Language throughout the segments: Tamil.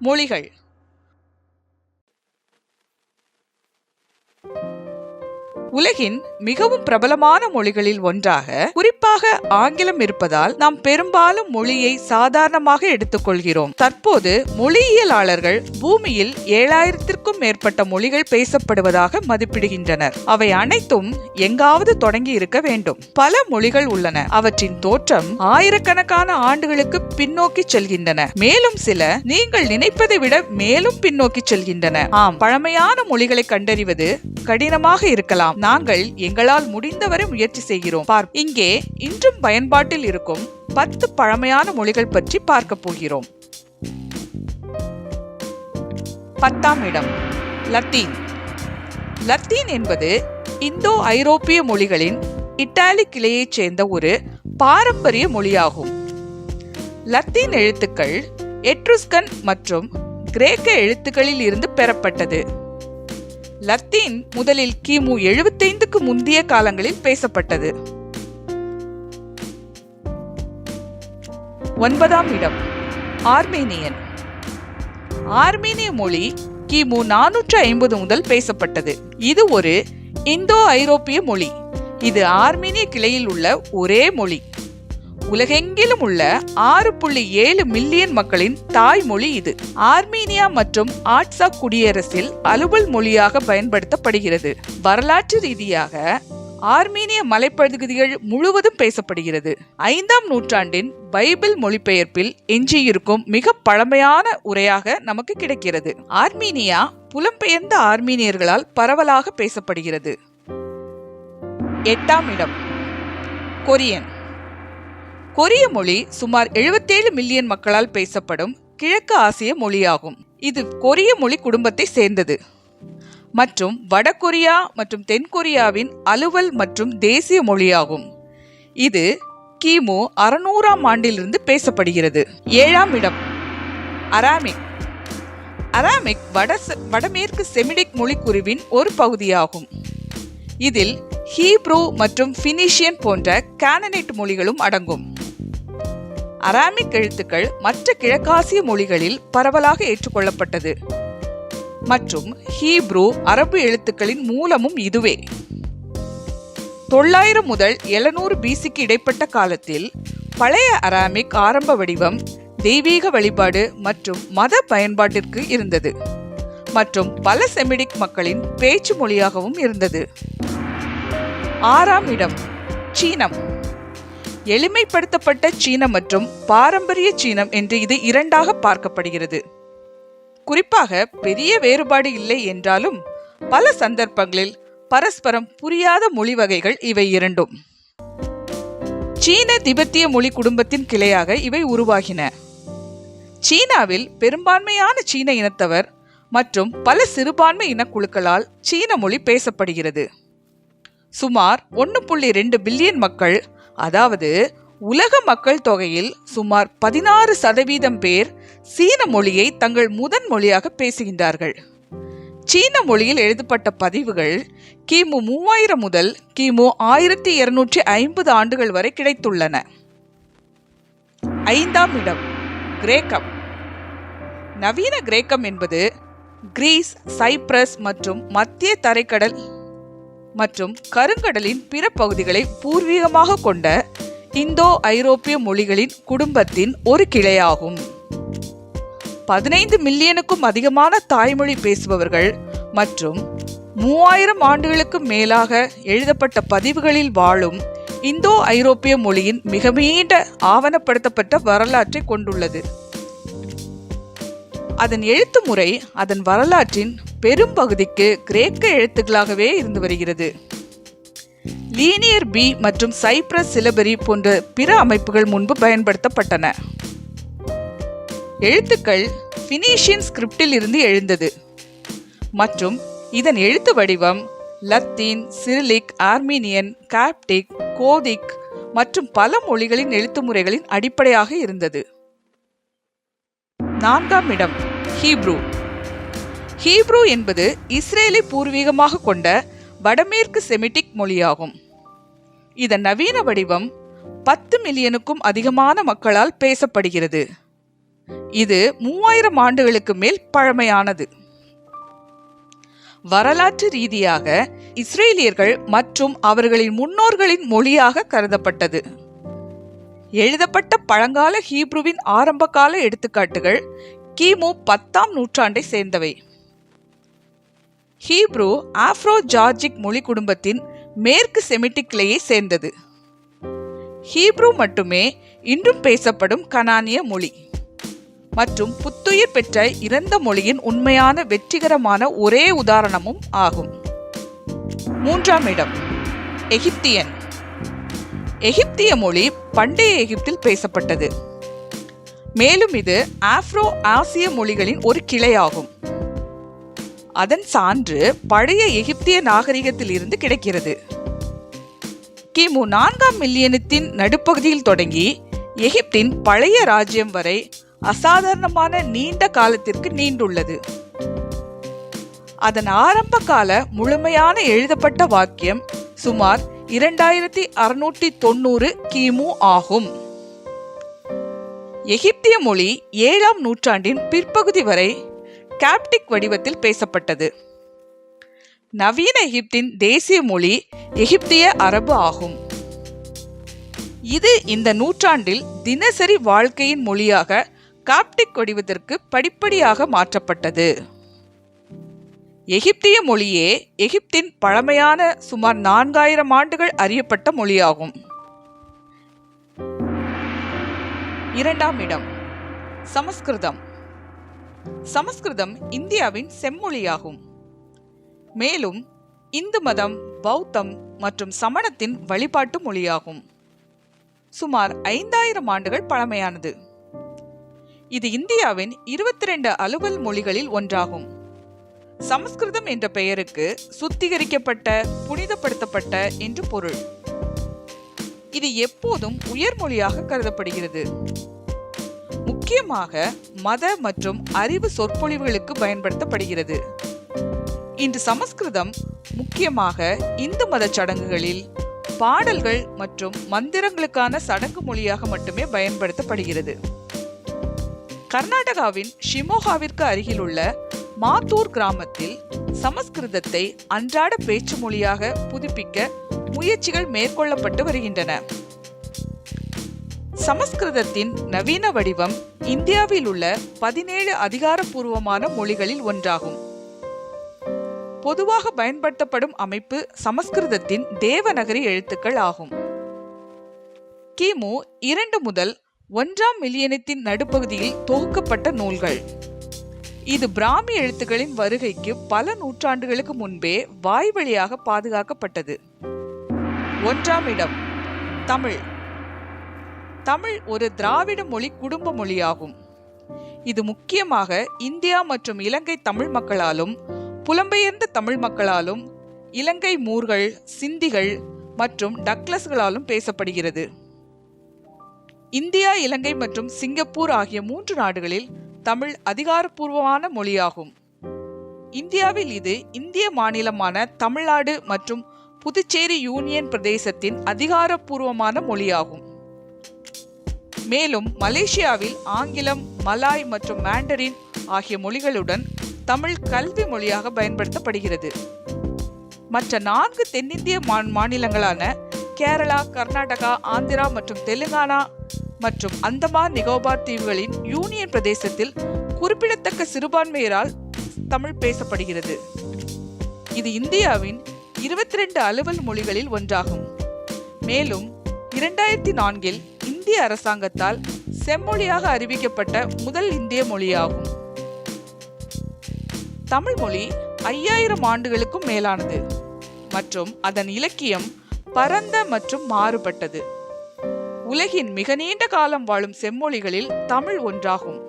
மொழிகள். உலகின் மிகவும் பிரபலமான மொழிகளில் ஒன்றாக குறிப்பாக ஆங்கிலம் இருப்பதால் நாம் பெரும்பாலும் மொழியை சாதாரணமாக எடுத்துக்கொள்கிறோம். தற்போது மொழியியலாளர்கள் பூமியில் ஏழாயிரத்திற்கும் மேற்பட்ட மொழிகள் பேசப்படுவதாக மதிப்பிடுகின்றனர். அவை அனைத்தும் எங்காவது தொடங்கி இருக்க வேண்டும். பல மொழிகள் உள்ளன. அவற்றின் தோற்றம் ஆயிரக்கணக்கான ஆண்டுகளுக்கு பின்னோக்கி செல்கின்றன. மேலும் சில நீங்கள் நினைப்பதை விட மேலும் பின்னோக்கி செல்கின்றன. ஆம் பழமையான மொழிகளை கண்டறிவது கடினமாக இருக்கலாம். நாங்கள் எங்களால் முடிந்தவரை முயற்சி செய்கிறோம். பார் இங்கே இன்றும் பயன்பாட்டில் இருக்கும் பத்து பழமையான மொழிகள் பற்றி பார்க்க போகிறோம். பத்தாம் இடம் லத்தீன். லத்தீன் என்பது இந்தோ ஐரோப்பிய மொழிகளின் இத்தாலி கிளையைச் சேர்ந்த ஒரு பாரம்பரிய மொழியாகும். லத்தீன் எழுத்துக்கள் எட்ருஸ்கன் மற்றும் கிரேக்க எழுத்துக்களில் இருந்து பெறப்பட்டது. லத்தீன் முதலில் கிமு எழுபத்தைந்துக்கு முந்தைய காலங்களில் பேசப்பட்டது. ஒன்பதாம் இடம் ஆர்மேனியன். ஆர்மேனிய மொழி கிமு நானூற்று ஐம்பது முதல் பேசப்பட்டது. இது ஒரு இந்தோ ஐரோப்பிய மொழி. இது ஆர்மேனிய கிளையில் உள்ள ஒரே மொழி. உலகெங்கிலும் உள்ள ஆறு புள்ளி ஏழு மில்லியன் மக்களின் தாய்மொழி இது. ஆர்மீனியா மற்றும் ஆட்சா குடியரசில் அலுவல் மொழியாக பயன்படுத்தப்படுகிறது. வரலாற்று ரீதியாக ஆர்மீனிய மலைப்பகுதிகள் முழுவதும் பேசப்படுகிறது. ஐந்தாம் நூற்றாண்டின் பைபிள் மொழிபெயர்ப்பில் எஞ்சியிருக்கும் மிக பழமையான உரையாக நமக்கு கிடைக்கிறது. ஆர்மீனியா புலம்பெயர்ந்த ஆர்மீனியர்களால் பரவலாக பேசப்படுகிறது. எட்டாம் இடம். கொரியன். கொரிய மொழி சுமார் 77 மில்லியன் மக்களால் பேசப்படும் கிழக்கு ஆசிய மொழியாகும். இது கொரிய மொழி குடும்பத்தை சேர்ந்தது. மற்றும் வடகொரியா மற்றும் தென்கொரியாவின் அலுவல் மற்றும் தேசிய மொழியாகும். இது கிமு அறுநூறாம் ஆண்டிலிருந்து பேசப்படுகிறது. ஏழாம் இடம் அராமிக். அராமிக் வட வடமேற்கு செமிடிக் மொழிக்குருவின் ஒரு பகுதியாகும். இதில் ஹீப்ரூ மற்றும் ஃபினிஷியன் போன்ற கேனனைட் மொழிகளும் அடங்கும். அராமிக் எழுத்துக்கள் மற்ற கிழக்காசிய மொழிகளில் பரவலாக ஏற்றுக்கொள்ளப்பட்டது. மற்றும் ஹீப்ரூ அரபு எழுத்துக்களின் மூலமும் இதுவே. தொள்ளாயிரம் முதல் எழுநூறு பிசிக்கு இடைப்பட்ட காலத்தில் பழைய அராமிக் ஆரம்ப வடிவம் தெய்வீக வழிபாடு மற்றும் மத பயன்பாட்டிற்கு இருந்தது. மற்றும் பல செமிடிக் மக்களின் பேச்சு மொழியாகவும் இருந்தது. ஆறாம் இடம் சீனம். எளிமைப்படுத்தப்பட்ட சீனம் மற்றும் பாரம்பரிய சீனம் என்று இது இரண்டாக பார்க்கப்படுகிறது. குறிப்பாக பெரிய வேறுபாடு இல்லை என்றாலும் பல சந்தர்ப்பங்களில் பரஸ்பரம் புரியாத மொழி வகைகள் இவை இரண்டும். சீன திபெத்திய மொழி குடும்பத்தின் கிளையாக இவை உருவாகின. சீனாவில் பெரும்பான்மையான சீன இனத்தவர் மற்றும் பல சிறுபான்மை இனக்குழுக்களால் சீன மொழி பேசப்படுகிறது. சுமார் ஒன்று புள்ளி ரெண்டு பில்லியன் மக்கள் அதாவது உலக மக்கள் தொகையில் சுமார் பதினாறு சதவீதம் பேர் சீன மொழியை தங்கள் முதன் மொழியாக பேசுகின்றார்கள். சீன மொழியில் எழுதப்பட்ட பதிவுகள் கிமு மூவாயிரம் முதல் கிமு ஆயிரத்தி இருநூற்றி ஐம்பது ஆண்டுகள் வரை கிடைத்துள்ளன. ஐந்தாம் இடம் கிரேக்கம். நவீன கிரேக்கம் என்பது கிரீஸ் சைப்ரஸ் மற்றும் மத்திய தரைக்கடல் மற்றும் கருங்கடலின் பிற பகுதிகளை பூர்வீகமாக கொண்ட இந்தோ ஐரோப்பிய மொழிகளின் குடும்பத்தின் ஒரு கிளையாகும். பதினைந்து மில்லியனுக்கும் அதிகமான தாய்மொழி பேசுபவர்கள் மற்றும் மூவாயிரம் ஆண்டுகளுக்கு மேலாக எழுதப்பட்ட பதிவுகளில் வாழும் இந்தோ ஐரோப்பிய மொழியின் மிக நீண்ட ஆவணப்படுத்தப்பட்ட வரலாற்றை கொண்டுள்ளது. அதன் எழுத்து முறை அதன் வரலாற்றின் பெரும்பகுதிக்கு கிரேக்க எழுத்துக்களாகவே இருந்து வருகிறது. லீனியர் பி மற்றும் சைப்ரஸ் சிலபரி போன்ற பிற அமைப்புகள் முன்பு பயன்படுத்தப்பட்டன. எழுத்துக்கள் பினிஷியன் ஸ்கிரிப்டில் இருந்து எழுந்தது. மற்றும் இதன் எழுத்து வடிவம் Latin Cyrillic Armenian Coptic Gothic மற்றும் பல மொழிகளின் எழுத்து முறைகளின் அடிப்படையாக இருந்தது. நான்காம் இடம். ஹீப்ரூ. ஹீப்ரூ என்பது இஸ்ரேலை பூர்வீகமாக கொண்ட வடமேற்கு செமிட்டிக் மொழியாகும். இதன் நவீன வடிவம் பத்து மில்லியனுக்கும் அதிகமான மக்களால் பேசப்படுகிறது. இது மூவாயிரம் ஆண்டுகளுக்கு மேல் பழமையானது. வரலாற்று ரீதியாக இஸ்ரேலியர்கள் மற்றும் அவர்களின் முன்னோர்களின் மொழியாக கருதப்பட்டது. எழுதப்பட்ட பழங்கால ஹீப்ருவின் ஆரம்பகால எடுத்துக்காட்டுகள் கிமு பத்தாம் நூற்றாண்டை சேர்ந்தவை. ஹீப்ரூ ஆப்ரோ ஜார்ஜிக் மொழி குடும்பத்தின் மேற்கு செமிட்டிக் கிளையை சேர்ந்தது. ஹீப்ரூ மட்டுமே இன்றும் பேசப்படும் கனானிய மொழி மற்றும் புத்துயிர் பெற்ற இறந்த மொழியின் உண்மையான வெற்றிகரமான ஒரே உதாரணமும் ஆகும். மூன்றாம் இடம் எகிப்தியன். எகிப்திய மொழி பண்டைய எகிப்தில் பேசப்பட்டது. மேலும் இது ஆப்ரோ ஆசிய மொழிகளின் ஒரு கிளையாகும். அதன் சான்று பழைய எகிப்திய நாகரிகத்தில் இருந்து கிடைக்கிறது. கிமு நான்காம் மில்லியனத்தின் நடுப்பகுதியில் தொடங்கி எகிப்தின் பழைய ராஜ்யம் வரை அசாதாரணமான நீண்ட காலத்திற்கு நீண்டுள்ளது. அதன் ஆரம்ப கால முழுமையான எழுதப்பட்ட வாக்கியம் சுமார் இரண்டாயிரத்தி அறுநூற்றி தொண்ணூறு கிமு ஆகும். எகிப்திய மொழி ஏழாம் நூற்றாண்டின் பிற்பகுதி வரை கேப்டிக் வடிவத்தில் பேசப்பட்டது. நவீன எகிப்தின் தேசிய மொழி எகிப்திய அரபு ஆகும். இது இந்த நூற்றாண்டில் தினசரி வாழ்க்கையின் மொழியாக காப்டிக் வடிவத்திற்கு படிப்படியாக மாற்றப்பட்டது. எகிப்திய மொழியே எகிப்தின் பழமையான சுமார் நான்காயிரம் ஆண்டுகள் அறியப்பட்ட மொழியாகும். இரண்டாம் இடம். சமஸ்கிருதம். சமஸ்கிருதம் இந்தியாவின் செம்மொழியாகும். மேலும் இந்து மதம் பௌத்தம் மற்றும் சமணத்தின் வழிபாட்டு மொழியாகும். சுமார் ஐந்தாயிரம் ஆண்டுகள் பழமையானது. இது இந்தியாவின் இருபத்தி ரெண்டு அலுவல் மொழிகளில் ஒன்றாகும். சமஸ்கிருதம் என்ற பெயருக்கு சுத்திகரிக்கப்பட்ட புனிதப்படுத்தப்பட்ட என்று பொருள். இது எப்போதும் உயர்மொழியாக கருதப்படுகிறது. முக்கியமாக மத மற்றும் அறிவு சொற்பொழிவுகளுக்கு பயன்படுத்தப்படுகிறது. இன்று சமஸ்கிருதம் முக்கியமாக இந்து மத சடங்குகளில் பாடல்கள் மற்றும் மந்திரங்களுக்கான சடங்கு மொழியாக மட்டுமே பயன்படுத்தப்படுகிறது. கர்நாடகாவின் ஷிமோகாவிற்கு அருகிலுள்ள மாத்தூர் கிராமத்தில் சமஸ்கிருதத்தை அன்றாட பேச்சு மொழியாக புதுப்பிக்க முயற்சிகள் மேற்கொள்ளப்பட்டு வருகின்றன. சமஸ்கிருதத்தின் நவீன வடிவம் இந்தியாவில் உள்ள பதினேழு அதிகாரப்பூர்வமான மொழிகளில் ஒன்றாகும். பொதுவாக பயன்படுத்தப்படும் அமைப்பு சமஸ்கிருதத்தின் தேவநகரி எழுத்துக்கள் ஆகும். கிமு இரண்டு முதல் ஒன்றாம் மில்லியனத்தின் நடுப்பகுதியில் தொகுக்கப்பட்ட நூல்கள். இது பிராமி எழுத்துக்களின் வருகைக்கு பல நூற்றாண்டுகளுக்கு முன்பே வாய்வழியாக பாதுகாக்கப்பட்டது. ஒன்றாம் இடம். தமிழ். தமிழ் ஒரு திராவிட மொழி குடும்ப மொழியாகும். இது முக்கியமாக இந்தியா மற்றும் இலங்கை தமிழ் மக்களாலும் புலம்பெயர்ந்த தமிழ் மக்களாலும் இலங்கை மூர்கள் சிந்திகள் மற்றும் டக்லஸ்களாலும் பேசப்படுகிறது. இந்தியா இலங்கை மற்றும் சிங்கப்பூர் ஆகிய மூன்று நாடுகளில் தமிழ் அதிகாரப்பூர்வமான மொழியாகும். இந்தியாவில் இது இந்திய மாநிலமான தமிழ்நாடு மற்றும் புதுச்சேரி யூனியன் பிரதேசத்தின் அதிகாரப்பூர்வமான மொழியாகும். மேலும் மலேசியாவில் ஆங்கிலம் மலாய் மற்றும் மாண்டரின் ஆகிய மொழிகளுடன் தமிழ் கல்வி மொழியாக பயன்படுத்தப்படுகிறது. மற்ற நான்கு தென்னிந்திய மாநிலங்களான கேரளா கர்நாடகா ஆந்திரா மற்றும் தெலுங்கானா மற்றும் அந்தமான் நிகோபார் தீவுகளின் யூனியன் பிரதேசத்தில் குறிப்பிடத்தக்க சிறுபான்மையரால் தமிழ் பேசப்படுகிறது. இது இந்தியாவின் இருபத்தி ரெண்டு அலுவல் மொழிகளில் ஒன்றாகும். மேலும் இரண்டாயிரத்தி நான்கில் இந்திய அரசாங்கத்தால் செம்மொழியாக அறிவிக்கப்பட்ட முதல் இந்திய மொழியாகும். தமிழ் மொழி ஐயாயிரம் ஆண்டுகளுக்கும் மேலானது மற்றும் அதன் இலக்கியம் பரந்த மற்றும் மாறுபட்டது. உலகின் மிக நீண்ட காலம் வாழும் செம்மொழிகளில் தமிழ் ஒன்றாகும்.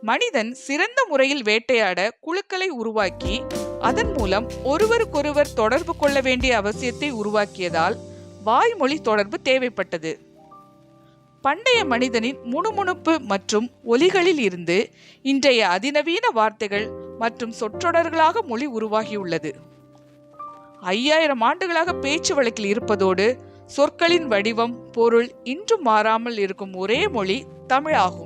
மனிதன் சிறந்த முறையில் வேட்டையாட குழுக்களை உருவாக்கி அதன் மூலம் ஒருவருக்கொருவர் தொடர்பு கொள்ள வேண்டிய அவசியத்தை உருவாக்கியதால் வாய்மொழி தொடர்பு தேவைப்பட்டது. பண்டைய மனிதனின் முணுமுணுப்பு மற்றும் ஒலிகளில் இருந்து இன்றைய அதிநவீன வார்த்தைகள் மற்றும் சொற்றொடர்களாக மொழி உருவாகியுள்ளது. ஐயாயிரம் ஆண்டுகளாக பேச்சு வழக்கில் இருப்பதோடு சொற்களின் வடிவம் பொருள் இன்றும் மாறாமல் இருக்கும் ஒரே மொழி தமிழாகும்.